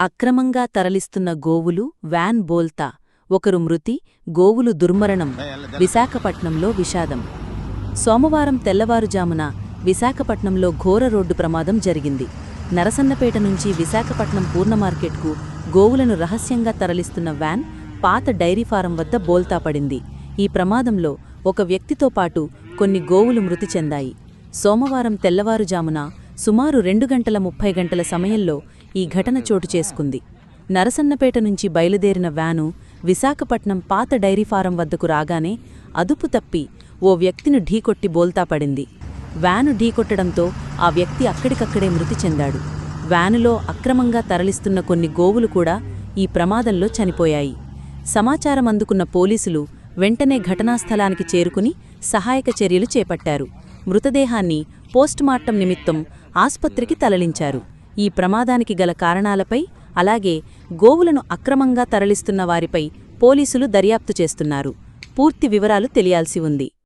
అక్రమంగా తరలిస్తున్న గోవులు వ్యాన్ బోల్తా ఒకరు మృతి గోవులు దుర్మరణం విశాఖపట్నంలో విషాదం. సోమవారం తెల్లవారుజామున విశాఖపట్నంలో ఘోర రోడ్డు ప్రమాదం జరిగింది. నరసన్నపేట నుంచి విశాఖపట్నం పూర్ణ మార్కెట్కు గోవులను రహస్యంగా తరలిస్తున్న వ్యాన్ పాత డైరీ ఫారం వద్ద బోల్తా పడింది. ఈ ప్రమాదంలో ఒక వ్యక్తితో పాటు కొన్ని గోవులు మృతి చెందాయి. సోమవారం తెల్లవారుజామున సుమారు రెండు గంటల ముప్పై గంటల సమయంలో ఈ ఘటన చోటు చేసుకుంది. నరసన్నపేట నుంచి బయలుదేరిన వ్యాను విశాఖపట్నం పాత డైరీ ఫారం వద్దకు రాగానే అదుపు తప్పి ఓ వ్యక్తిని ఢీకొట్టి బోల్తా పడింది. వ్యాను ఢీకొట్టడంతో ఆ వ్యక్తి అక్కడికక్కడే మృతి చెందాడు. వ్యానులో అక్రమంగా తరలిస్తున్న కొన్ని గోవులు కూడా ఈ ప్రమాదంలో చనిపోయాయి. సమాచారం అందుకున్న పోలీసులు వెంటనే ఘటనాస్థలానికి చేరుకుని సహాయక చర్యలు చేపట్టారు. మృతదేహాన్ని పోస్టుమార్టం నిమిత్తం ఆస్పత్రికి తరలించారు. ఈ ప్రమాదానికి గల కారణాలపై అలాగే గోవులను అక్రమంగా తరలిస్తున్న వారిపై పోలీసులు దర్యాప్తు చేస్తున్నారు. పూర్తి వివరాలు తెలియాల్సి ఉంది.